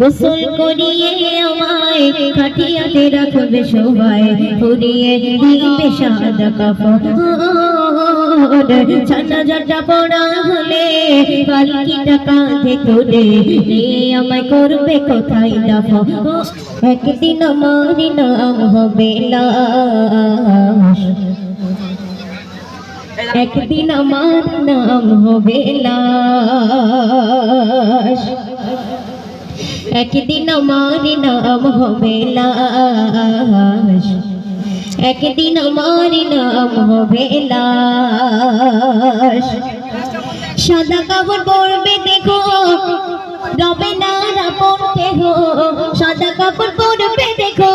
গোসল করিয়ে আমায় খাটিয়াতে রাখবে সবাই। পুরিয়ে দিবে সাদা কাপড় ছানা জাটা পড়া হলে পালকিটা কাঁধে তুলে নিয়ে আমায় করবে কোথায় দাফা একদিন আমার নাম হবে লাশ। একদিন আমার নাম হবে লাশ। একদিন আমার নাম হবে লাশ। একদিন আমার নাম হবে লাশ। সাদা কাপড় পরবে দেখো, রবে না রাপন কেহ সাদা কাপড় পরবে দেখো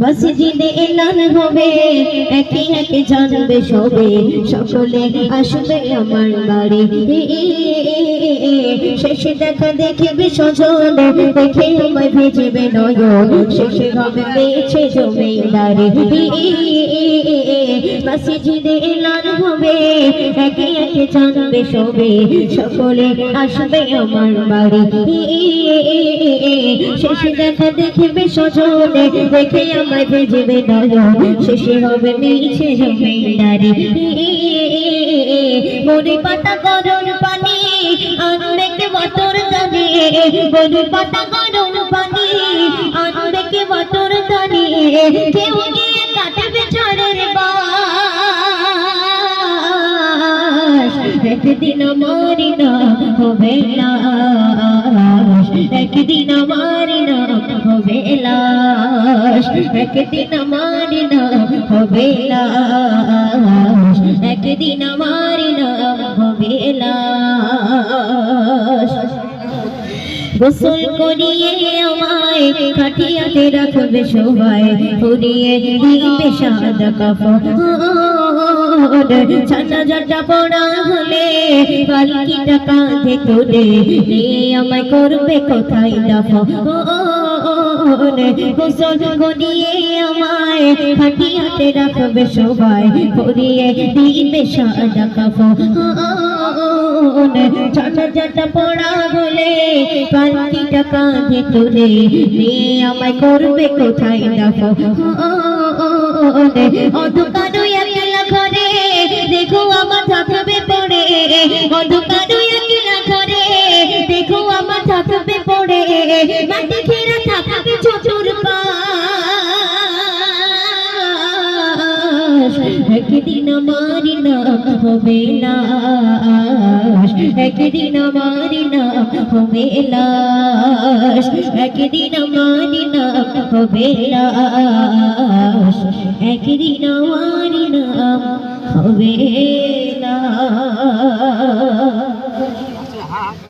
মসজিদে এলান হবে একে একে জানবে সবে। সকলে আসবে আমার বাড়ি। শেষে দেখা দেখবে সজন দেখে আমায় ভেজবে নয়ন। শেষে হবে পেয়েছে জমিদারি। মসজিদে এলান হবে, একে একে জানবে সবে, সকলে আসবে আমার বাড়ি। শেষে দেখা দেখবে সজনে দেখে আমায় ভেজবে নয়ন। শেষে হবে মিছে জমিদারি। মরি পাতা গরম পানি আনবে কে বতর দানি। মরি পাতা গরম পানি আনবে কে বতর দানি। কেউ গিয়ে কাটবে ঝড়ের একদিন আমার নাম হবে লাশ। একদিন আমার নাম হবে লাশ। একদিন আমার নাম হবে লাশ। একদিন আমার নাম হবে লাশ। গোসল করিয়ে আমায় খাটিয়াতে রাখবে সবাই। পুরিয়ে দিবে সাদা কাপড়। ছানা জাটা পড়া হলে পালকিটা কাঁধে নিয়ে আমায় করবে কোথায় দাফা গোসল আমায় করবে কোথায় দেখো অন্ধকার ঘরে, দেখো আমার থাকবে পড়ে। অন্ধকার একলা ঘরে, দেখো আমার থাকবে পড়ে। মাটি ঘেরা থাকবে পাশ। একদিন আমার নাম হবে লাশ। একদিন আমার নাম হবে লাশ। একদিন আমার নাম হবে একদিন আমার নাম হবে।